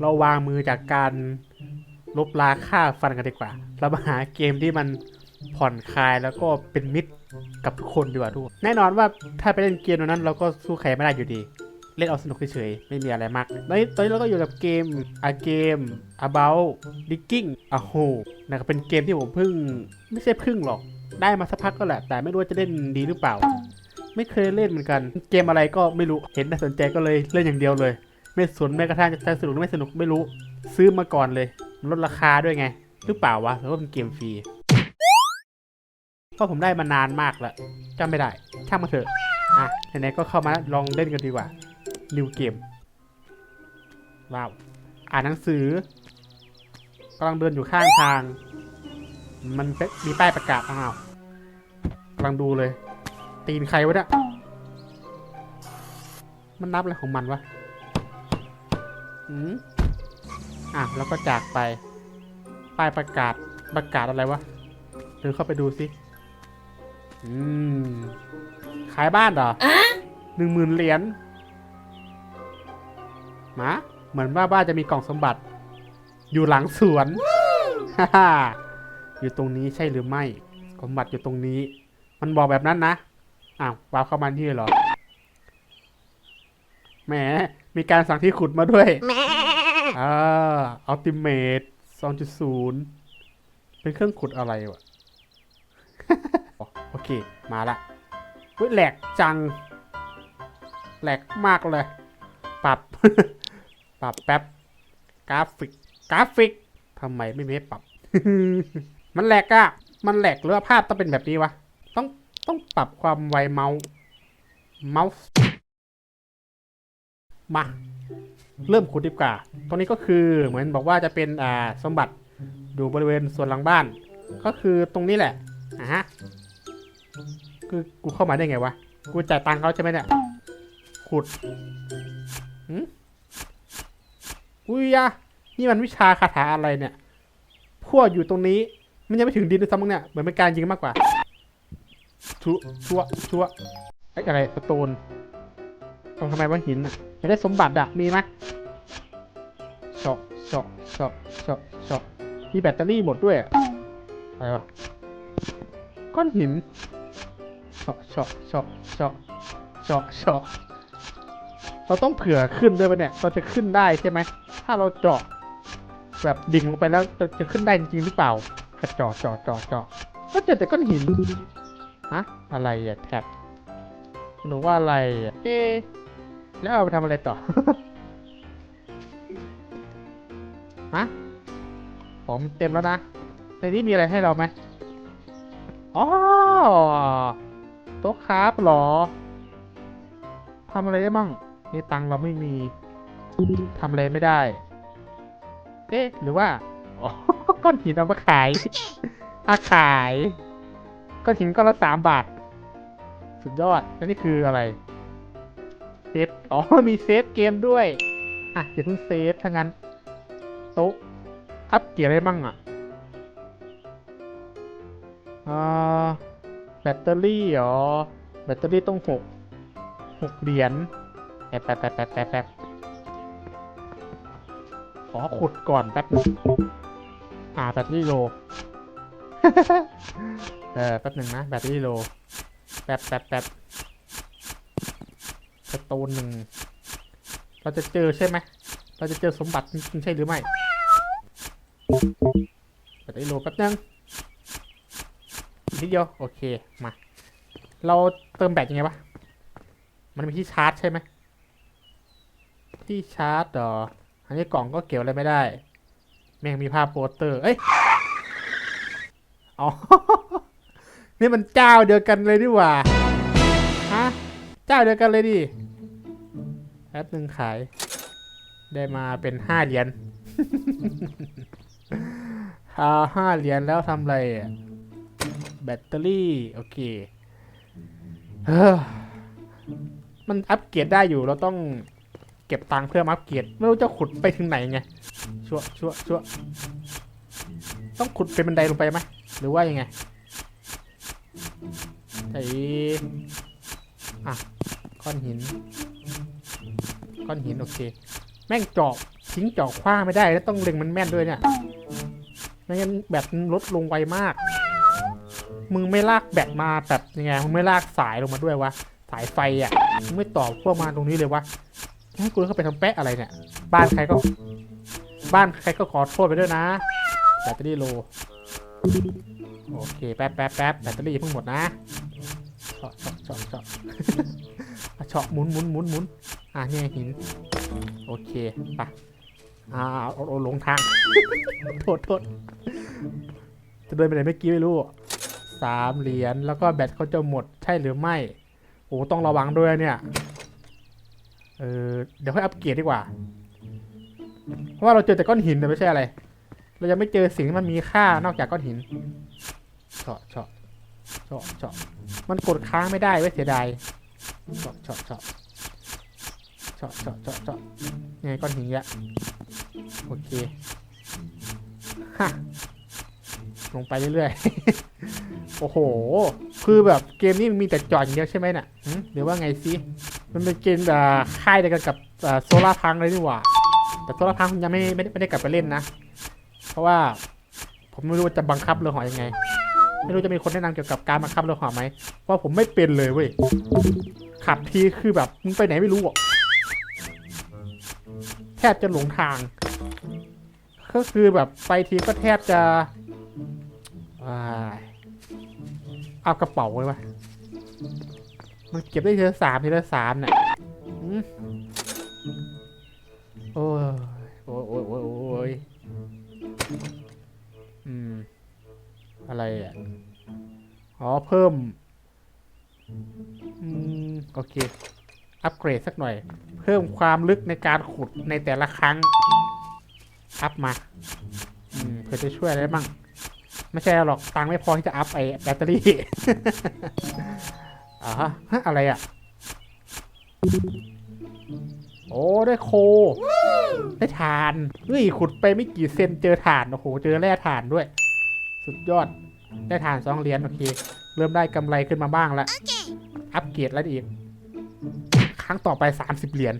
เราวางมือจากการลบลาค่าฟันกันดีกว่า เรามาหาเกมที่มันผ่อนคลายแล้วก็เป็นมิตรกับทุกคนดีกว่าทุกคนแน่นอนว่าถ้าไปเล่นเกมนั้น เราก็สู้ใครไม่ได้อยู่ดี เล่นเอาสนุกเฉยๆไม่มีอะไรมากตอนนี้ตอนนี้เราก็อยู่กับเกม a game about digging a hole นะครับเป็นเกมที่ผมเพิ่งไม่ใช่เพิ่งหรอก ได้มาสักพักก็แหละ แต่ไม่รู้ว่าจะเล่นดีหรือเปล่า ไม่เคยเล่นเหมือนกัน เกมอะไรก็ไม่รู้เห็นน่าสนใจก็เลยเล่นอย่างเดียวเลย ไม่สนแม้กระทั่งจะสนุกหรือไม่สนุกไม่รู้ ซื้อมาก่อนเลยลดราคาด้วยไง หรือเปล่าวะหรือว่าเป็นเกมฟรีก็ผมได้มานานมากแล้วจำไม่ได้ช่างมาเถอะอะไหนๆก็เข้ามาลองเล่นกันดีกว่า นิวเกมว้าวอ่านหนังสือกำลังเดินอยู่ข้างทาง มันมีป้ายประกาศอ้าวกำลังดูเลย ตีนใครวะเนี่ยมันนับอะไรของมันวะ อืมอะแล้วก็จากไป ป้ายประกาศประกาศอะไรวะเดินเข้าไปดูสิ อืม ขายบ้านเหรอหนึ่งหมื่นเหรียญหมาเหมือนว่าบ้านจะมีกล่องสมบัติ อยู่หลังสวน ฮ่าฮ่าอยู่ตรงนี้ใช่หรือไม่สมบัติอยู่ตรงนี้ มันบอกแบบนั้นนะ อ้าววาวเข้ามาที่เหรอ แหม มีการสั่งที่ขุดมาด้วยอ่าอัลติเมท2.0เป็นเครื่องขุดอะไรวะ โอเค มาละเฮ้ยแหลกจัง แหลกมากเลย ปรับ ปรับแป๊บ กราฟิก กราฟิก ทำไมไม่มีให้ปรับ มันแหลกอะมันแหลกหรือว่าภาพต้องเป็นแบบนี้วะ ต้อง ต้องปรับความไวเมาส์ เมาส์ มาเริ่มขุดดีกว่า ตรงนี้ก็คือเหมือนบอกว่าจะเป็นอ่าสมบัติอยู่บริเวณส่วนหลังบ้าน ก็คือตรงนี้แหละอะฮะคือกูเข้ามาได้ไงวะ กูจ่ายตังค์เขาใช่ไหมเนี่ย ขุดหืมอุ้ยยะนี่มันวิชาคาถาอะไรเนี่ย พวกอยู่ตรงนี้ มันยังไม่ถึงดินด้วยซ้ำมั้งเนี่ย เหมือนเป็นการยิงมากกว่า ชัวชัวชัวไอ้อะไรสโตน ต้องทำไมว่าหินอะอยากได้สมบัติอะ มีไหมเจาะเจาะเจาะเจาะเจาะมีแบตเตอรี่หมดด้วยอะอะไรวะก้อนหินเฉาะเฉาะเฉาะเฉาะเฉาะเฉาะเราต้องเผื่อขึ้นด้วยปะเนี่ยเราจะขึ้นได้ใช่ไหมถ้าเราเจาะแบบดิ่งลงไปแล้วจะจะขึ้นได้จริงหรือเปล่ากระเจาะเจาะเจาะเจาะก็เจอแต่ก้อนหินฮะอะไรอะแท็บหนูว่าอะไรอะเอ๊ แล้วเอาไปทำอะไรต่อ ฮะ ของมันเต็มแล้วนะ ในนี้มีอะไรให้เราไหมอ๋อโต๊ะคราฟเหรอทำอะไรได้บ้างนี่ตังเราไม่มีทำอะไรไม่ได้ เอ๊ะ หรือว่า อ๋อ ก้อนหินเอามาขายอาขาย ก้อนหินก้อนละสามบาท สุดยอด แล้วนี่คืออะไร เซฟ อ๋อ มีเซฟเกมด้วย อะอย่าเพิ่งเซฟถ้างั้นโต๊ะอัพเกียร์อะไรบ้างอะอ่าแบตเตอรี่เหรอ แบตเตอรี่ต้องหกหกเหรียญแป๊บแป๊บแป๊บแป๊บแป๊บขอขุดก่อนแป๊บนึงอ่าแบตเตอรี่โล เออแป๊บหนึ่งนะ แบตเตอรี่โล แป๊บแป๊บแป๊บ สโตนหนึ่งเราจะเจอใช่ไหม เราจะเจอสมบัติใช่หรือไม่แบตเตอรี่โลแป๊บนึงนิดเดียวโอเค มา เราเติมแบตยังไงวะ มันมีที่ชาร์จใช่ไหม ที่ชาร์จเหรอ อันนี้กล่องก็เกี่ยวอะไรไม่ได้ แม่งมีภาพโปสเตอร์ เอ้ย อ๋อ นี่มันเจ้าเดียวกันเลยดีหว่า เจ้าเดียวกันเลยดิแป๊บหนึ่งขาย ได้มาเป็นห้าเหรียญอ่าห้าเหรียญแล้วทำอะไรอะแบตเตอรี่ โอเคเฮ้อมันอัปเกรดได้อยู่เราต้องเก็บตังค์เพื่อมาอัปเกรดไม่รู้จะขุดไปถึงไหนไงชั่วชั่วชั่วต้องขุดเป็นบันไดลงไปไหมหรือว่ายังไงไอ้อะ อนหิน ก้อนหินโอเค แม่งเจาะทิ้งเจาะคว้างไม่ได้แล้วต้องเล็งมันแม่นด้วยเนี่ยไม่งั้นแบตลดลงไวมาก มึงไม่ลากแบตมาแบบยังไงมึงไม่ลากสายลงมาด้วยวะ สายไฟอะมึงไม่ต่อพวกมาตรงนี้เลยวะให้กูเข้าไปทำแปะอะไรเนี่ย บ้านใครก็ บ้านใครก็ขอโทษไปด้วยนะ แบตเตอรี่โล โอเค แป๊บแป๊บแป๊บแบตเตอรี่เพิ่งหมดนะเฉาะเฉาะเฉาะเฉาะอะ เฉาะหมุนหมุนหมุนหมุนอะเนี่ยหิน โอเคไปอ่าเอาเอาเอาหลงทาง โทษโทษจะเดินไปไหนเมื่อกี้ไม่รู้สามเหรียญแล้วก็แบตเขาจะหมดใช่หรือไม่โอ้ต้องระวังด้วยเนี่ยเออเดี๋ยวค่อยอัปเกรดดีกว่า เพราะว่าเราเจอแต่ก้อนหินแต่ไม่ใช่อะไร เรายังไม่เจอสิ่งที่มันมีค่านอกจากก้อนหินเฉาะเฉาะเฉาะเฉาะมันกดค้างไม่ได้ไว้ยเสียดาย เฉาะเฉาะเฉาะเฉาะเฉาะเฉาะเฉาะนี่ก้อนหินเยอะโอเคฮะลงไปเรื่อยๆ โอ้โห คือแบบเกมนี้มันมีแต่จอดอย่างเดียวใช่ไหมน่ะหึหรือว่าไงซิ มันเป็นเกมอ่าค่ายเดียวกันกับโซล่าพังเลยนี่หว่า แต่โซล่าพังยังไม่ไม่ได้กลับไปเล่นนะ เพราะว่าผมไม่รู้ว่าจะบังคับเรือหอยังไง ไม่รู้จะมีคนแนะนำเกี่ยวกับการบังคับเรือหอไหมเพราะผมไม่เป็นเลยเว้ย ขับทีคือแบบมึงไปไหนไม่รู้อะแทบจะหลงทาง ก็คือแบบไปทีก็แทบจะเอากระเป๋าไว้วะมันเก็บได้ทีละสามทีละสามเนี่ยโอ้ยโอ้ยโอ้ยโอ้ย อะไรอะ อ๋อ เพิ่ม อืม โอเค อัปเกรดสักหน่อย เพิ่มความลึกในการขุดในแต่ละครั้ง อัพมา อืม เพื่อจะช่วยอะไรบ้าง ไม่ใช่หรอก ตังค์ไม่พอที่จะอัพไอ้แบตเตอรี่ อ่าฮะฮะ อะไรอะ โอ้ ได้โค ได้ฐานเฮ้ยขุดไปไม่กี่เซนเจอฐาน โอ้โห เจอแร่ฐานด้วย สุดยอด ได้ฐานสองเหรียญโอเค เริ่มได้กำไรขึ้นมาบ้างแล้ว อัปเกรดแล้วอีก ครั้งต่อไปสามสิบเหรียญ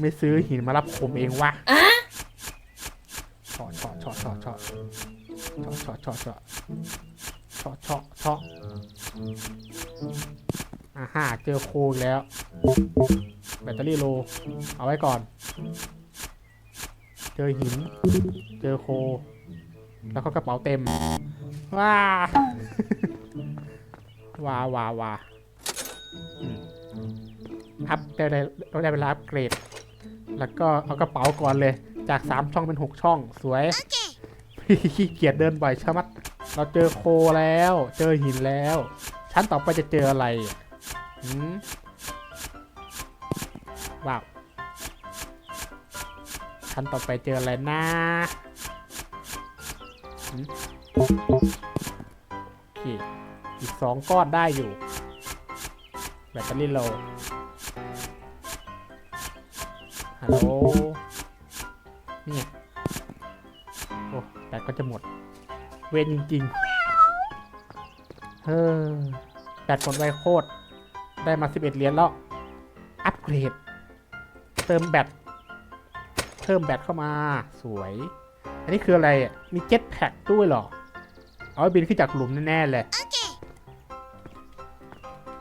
ไม่ซื้อหินมารับผมเองวะเฉาะเฉาะเฉาะเฉาะเฉาะเฉาะเฉาะเฉาะเฉาะเฉาะเฉาะอ่าฮ่าเจอโคอีกแล้ว แบตเตอรี่โล เอาไว้ก่อน เจอหิน เจอโค แล้วก็กระเป๋าเต็ม ว้า ว้าว้าว้าอืมอัพได้ได้เราได้เวลาอัปเกรด แล้วก็เอากระเป๋าก่อนเลย จากสามช่องเป็นหกช่องสวยขี้เกียจเดินบ่อยชะมัด เราเจอโคแล้ว เจอหินแล้ว ชั้นต่อไปจะเจออะไรอะหืมว้าว ชั้นต่อไปเจออะไรนะหืม โอเค อีกสองก้อนได้อยู่ แบตเตอรี่โลฮัลโหลเนี่ยโอ้แบตก็จะหมด เวนจริงๆเฮ้อแบตหมดไวโคตร ได้มา 11 เหรียญแล้ว อัปเกรด เติมแบต เพิ่มแบตเข้ามา สวย อันนี้คืออะไรอะ มีเจ็ตแพ็กด้วยเหรอ เอาไว้บินขึ้นจากหลุมแน่ๆเลย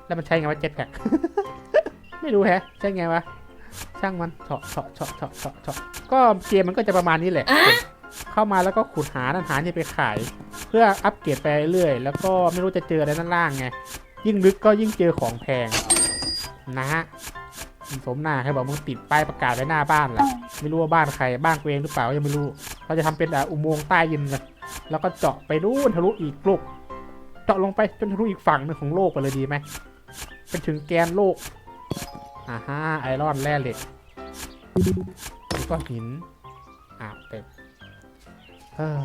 แล้วมันใช้ไงวะเจ็ตแพ็กไม่รู้แฮะ ใช่ไงวะ ช่างมันเฉาะเฉาะเฉาะเฉาะเฉาะเฉาะก็เกมมันก็จะประมาณนี้แหละ เข้ามาแล้วก็ขุดหาอาหารที่ไปขาย เพื่ออัปเกรดไปเรื่อยๆแล้วก็ไม่รู้จะเจออะไรด้านล่างไง ยิ่งลึกก็ยิ่งเจอของแพงนะฮะ สมหน้าใครบอกมึงติดป้ายประกาศไว้หน้าบ้านแหละไม่รู้ว่าบ้านใครบ้านกูเองหรือเปล่ายังไม่รู้เราจะทำเป็นอะอุโมงค์ใต้ดินกันแล้วก็เจาะไปนู่นทะลุอีกโลกเจาะลงไปจนทะลุอีกฝั่งหนึงของโลกไปเลยดีไหมเป็นถึงแกนโลกอ่าฮะไอรอนแร่เหล็กแล้วก็หินอ่าเต็มเฮ้อ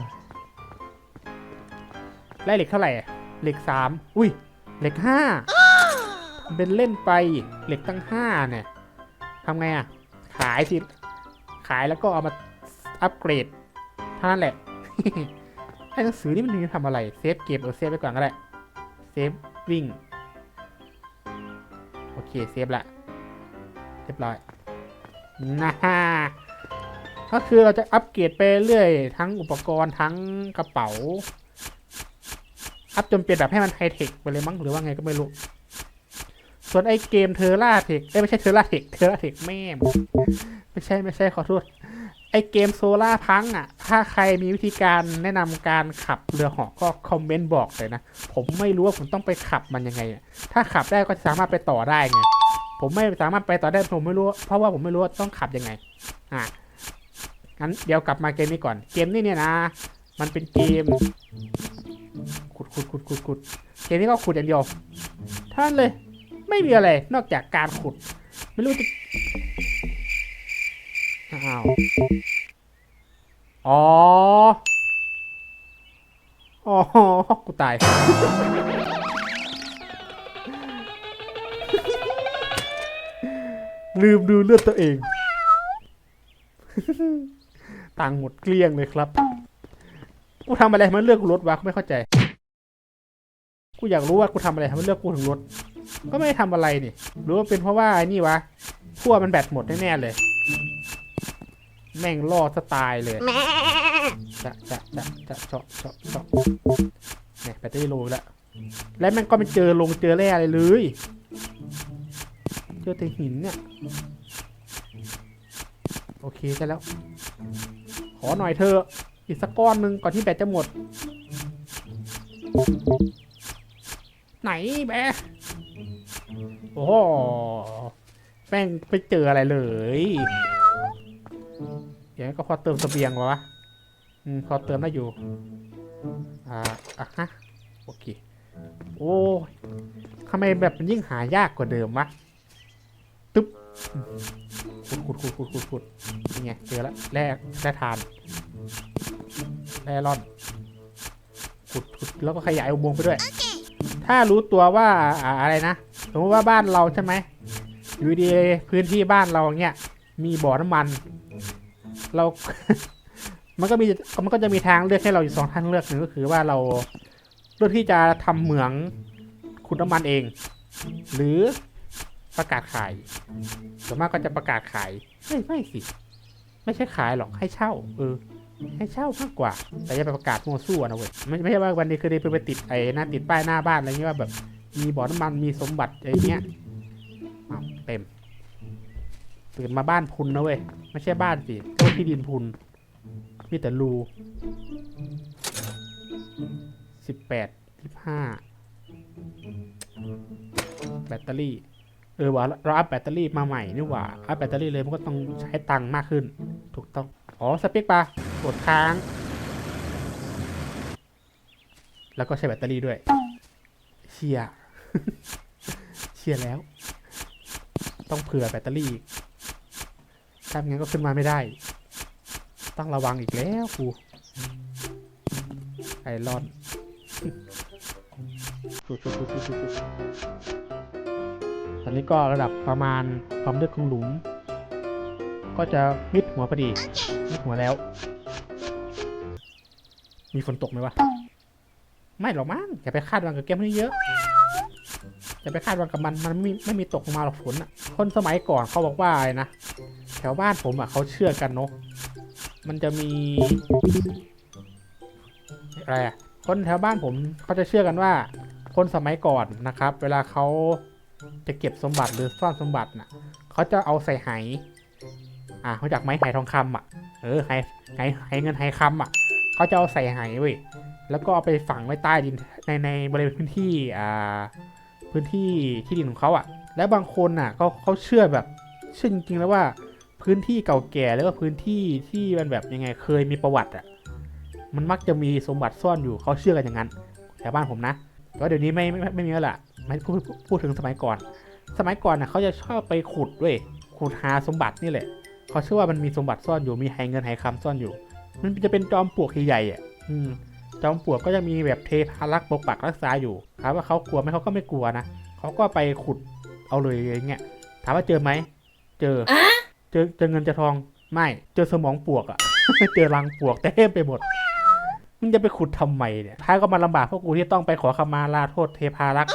แร่เหล็กเท่าไหร่อะเหล็กสามอุ้ยเหล็กห้า เป็นเล่นไปเหล็กตั้งห้าเนี่ยทำไงอะ ขายสิ ขายแล้วก็เอามาอัปเกรดเท่านั้นแหละไอ้หนังสือนี่มันมีทำอะไร เซฟเกมเออเซฟไปก่อนก็ได้เซฟวิ่ง โอเค เซฟละเรียบร้อยนะฮะก็คือเราจะอัปเกรดไปเรื่อยทั้งอุปกรณ์ทั้งกระเป๋า อัพจนเป็นแบบให้มันไฮเทคไปเลยมั้งหรือว่าไงก็ไม่รู้ ส่วนไอ้เกมเทอร่าเทคเอ้ยไม่ใช่เทอร่าเทคเทอร่าเทคแม่มไม่ใช่ไม่ใช่ขอโทษ ไอ้เกมโซล่าพังอะ ถ้าใครมีวิธีการแนะนำการขับเรือหาะก็คอมเมนต์บอกเลยนะ ผมไม่รู้ว่าผมต้องไปขับมันยังไง ถ้าขับได้ก็สามารถไปต่อได้ไง ผมไม่สามารถไปต่อได้ผมไม่รู้ เพราะว่าผมไม่รู้ว่าต้องขับยังไง อะงั้นเดี๋ยวกลับมาเกมนี้ก่อน เกมนี้เนี่ยนะ มันเป็นเกมขุดขุดขุดขุดขุดเกมนี้ก็ขุดอย่างเดียวท่านเลย ไม่มีอะไร นอกจากการขุด ไม่รู้จะอ้าวอ๋ออ๋อกูตาย ลืมดูเลือดตัวเองตังหมดเกลี้ยงเลยครับ กูทำอะไรมันเลือกรถวะกูไม่เข้าใจ กูอยากรู้ว่ากูทำอะไรมันเลือกกูถึงรถ ก็ไม่ได้ทำอะไรนี่หรือว่าเป็นเพราะว่าไอ้นี่วะขั้วมันแบตหมดแน่ๆเลย แม่งล่อสไตล์เลยจะจะจะจะเจาะเจาะเจาะเนี่ยแบตเตอรี่โลแล้วและแม่งก็ไม่เจอลงเจอแร่อะไรเลย เจอแต่หินเนี่ย โอเคใช่แล้ว ขอหน่อยเธออีกสักก้อนหนึ่งก่อนที่แบตจะหมด ไหนแบะ โอ้โหแม่งไม่เจออะไรเลยอย่างนั้ก็พอเติมเสบียงวะอืมพอเติมได้อยู่ อ่าอะฮะโอเค โอ้ยทำไมแบบมันยิ่งหายากกว่าเดิมวะตึ๊บขุดขุดขุดขุดขุดขุดนี่ไงเจอแล้วแร่แร่ทานแร่ร่อนขุดขุดแล้วก็ขยายอุโมงค์ไปด้วย ถ้ารู้ตัวว่าอ่าอะไรนะ สมมติว่าบ้านเราใช่ไหมอยู่ดีพื้นที่บ้านเราเนี่ยมีบ่อน้ำมัน เรา มันก็มีมันก็จะมีทางเลือกให้เราอยู่สองทางเลือกหนึ่งก็คือว่าเราเลือกที่จะทำเหมืองขุดน้ำมันเอง หรือประกาศขายส่วนมากก็จะประกาศขายไม่ไม่สิ ไม่ใช่ขายหรอกให้เช่า เออ ให้เช่ามากกว่า แต่อย่าไปประกาศมั่วซั่วนะเว้ยไม่ไม่ใช่ว่าวันนี้คือได้ไปติดไอ้หน้าติดป้ายหน้าบ้านอะไรเงี้ยว่าแบบ มีบ่อน้ำมันมีสมบัติอะไรเงี้ยเต็มตื่นมาบ้านพุนนะเว้ย ไม่ใช่บ้านสิก็ที่ดินพุน มีแต่รูสิบแปดสิบห้าแบตเตอรี่ เออว่าเราอัพแบตเตอรี่มาใหม่นี่หว่า อัพแบตเตอรี่เลยมันก็ต้องใช้ตังค์มากขึ้น ถูกต้อง อ๋อ สเปคปะกดค้าง แล้วก็ใช้แบตเตอรี่ด้วย เชีย เชียร์แล้ว ต้องเผื่อแบตเตอรี่อีกถ้าไม่งั้นก็ขึ้นมาไม่ได้ ต้องระวังอีกแล้วกูไอรอนตอนนี้ก็ระดับประมาณความลึกของหลุม ก็จะมิดหัวพอดีมิดหัวแล้ว มีฝนตกไหมวะ ไม่หรอกมั้งอย่าไปคาดหวังกับเกมนี้เยอะ อย่าไปคาดหวังกับมันมันไม่ไม่มีตกลงมาหรอกฝนอะ คนสมัยก่อนเขาบอกว่าอะไรนะแถวบ้านผมอะเขาเชื่อกันเนาะมันจะมีอะไรอะคนแถวบ้านผมเขาจะเชื่อกันว่า คนสมัยก่อนนะครับ เวลาเขาจะเก็บสมบัติหรือซ่อนสมบัติน่ะเขาจะเอาใส่ไหอะเขาจากไม้ไหทองคำอะ เออไหไหไหเงินไหคำอะเขาจะเอาใส่ไหเว้ยแล้วก็เอาไปฝังไว้ใต้ดินในในบริเวณพื้นที่อ่า พื้นที่ที่ดินของเขาอะ แล้วบางคนอะก็เขาเชื่อแบบเชื่อจริงๆแล้วว่าพื้นที่เก่าแก่แล้วก็พื้นที่ที่มันแบบยังไงเคยมีประวัติอะมันมักจะมีสมบัติซ่อนอยู่เขาเชื่อกันอย่างนั้นแถวบ้านผมนะแต่ว่าเดี๋ยวนี้ไม่ไม่ไม่ไม่มีแล้วล่ะไม่พูดพูดพูดถึงสมัยก่อน สมัยก่อนนะเขาจะชอบไปขุดเว้ยขุดหาสมบัตินี่แหละเขาเชื่อว่ามันมีสมบัติซ่อนอยู่มีไหเงินไหคำซ่อนอยู่ มันจะเป็นจอมปลวกใหญ่ๆอะอืม จอมปลวกก็จะมีแบบเทพารักษ์ปกปักรักษาอยู่ถามว่าเขากลัวไหมเขาก็ไม่กลัวนะเขาก็ไปขุดเอาเลยอย่างเงี้ยถามว่าเจอไหมเจอเจอเจอเงินเจอทองไม่ เจอสมองปลวกอะเจอรังปลวกเต็มไปหมดมึงจะไปขุดทำไมเนี่ยท้ายก็มาลำบากพวกกูที่ต้องไปขอขมาลาโทษเทพารักษ์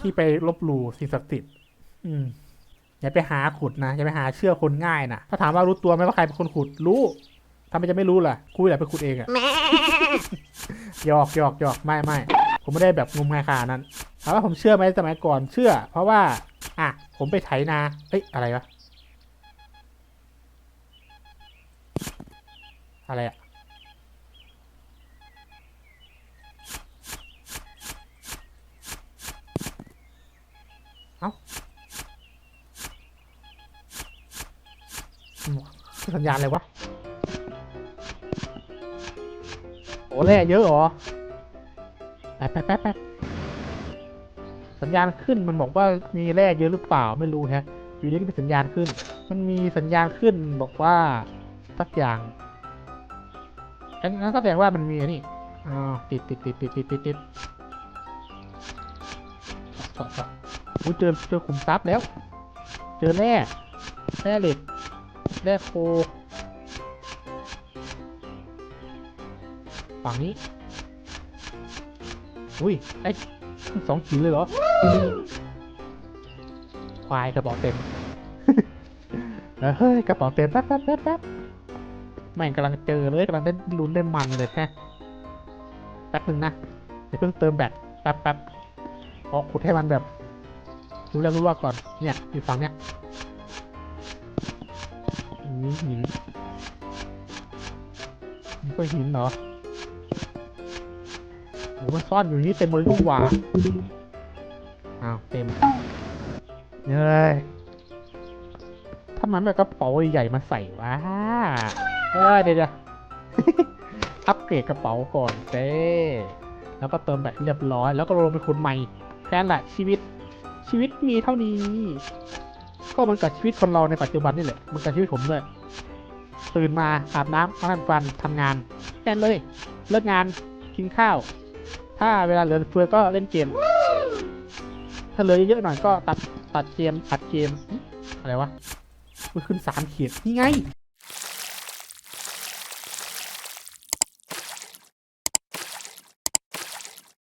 ที่ไปลบหลู่สิ่งศักดิ์สิทธิ์อืมออย่าไปหาขุดนะอย่าไปหาเชื่อคนง่ายนะถ้าถามว่ารู้ตัวไหมว่าใครเป็นคนขุดรู้ ทำไมจะไม่รู้ล่ะกูแหละเป็นขุดเองอะหยอกหยอกหยอกไม่ไม่ผมไม่ได้แบบงมงายขนาดนั้นถามว่าผมเชื่อไหมสมัยก่อนเชื่อ เพราะว่า อะ ผมไปไถนาเอ้ยอะไรวะอะไรอะเอ้าอืมสัญญาณอะไรวะ แร่เยอะหรอแป๊บแป๊บแป๊บแป๊บสัญญาณขึ้นมันบอกว่ามีแร่เยอะหรือเปล่าไม่รู้ฮะอยู่ดีก็มีสัญญาณขึ้น มันมีสัญญาณขึ้นบอกว่าสักอย่างงั้นงั้นก็แสดงว่ามันมีนี่อ๋อติดติดติดติดติดติดติดอู้เจอเจอขุมทรัพย์แล้ว เจอแร่แร่เหล็กแร่โค ฝั่งนี้ อุ้ยไอ้สองขีดเลยเหรอ ควายกระเป๋าเต็มเออเฮ้ยกระเป๋าเต็มแป๊บแป๊บแป๊บแป๊บแม่งกำลังเจอเลยกำลังเล่นลุ้นเล่นมันเลยแค่แป๊บหนึ่งนะเดี๋ยวเพิ่งเติมแบตแป๊บแป๊บพอขุดให้มันแบบรู้แล้วรู้ว่าก่อน เนี่ยอยู่ฝั่งเนี้ยนี่หินนี่ก็หินเหรอโอ้ มันซ่อนอยู่นี่เต็มเลยลูกหว่าอ้าวเต็มเลยถ้ามันแบบกระเป๋าใหญ่ๆมาใส่วะเออเดี๋ยวเดี๋ยวอัปเกรดกระเป๋าก่อนเต้แล้วก็เติมแบบเรียบร้อย แล้วก็ลงไปคุณใหม่แค่นั้นแหละชีวิตชีวิตมีเท่านี้ ก็เหมันกับชีวิตคนเราในปัจจุบันนี่แหละเหมันกับชีวิตผมด้วยตื่นมาอาบน้ำล้างฟันทำงานแค่นั้นเลย เลิกงานกินข้าว ถ้าเวลาเหลือเฟือก็เล่นเกม ถ้าเหลือเยอะๆหน่อยก็ตัดตัดเกมตัดเกม อะไรวะมันขึ้นสามขีดนี่ไง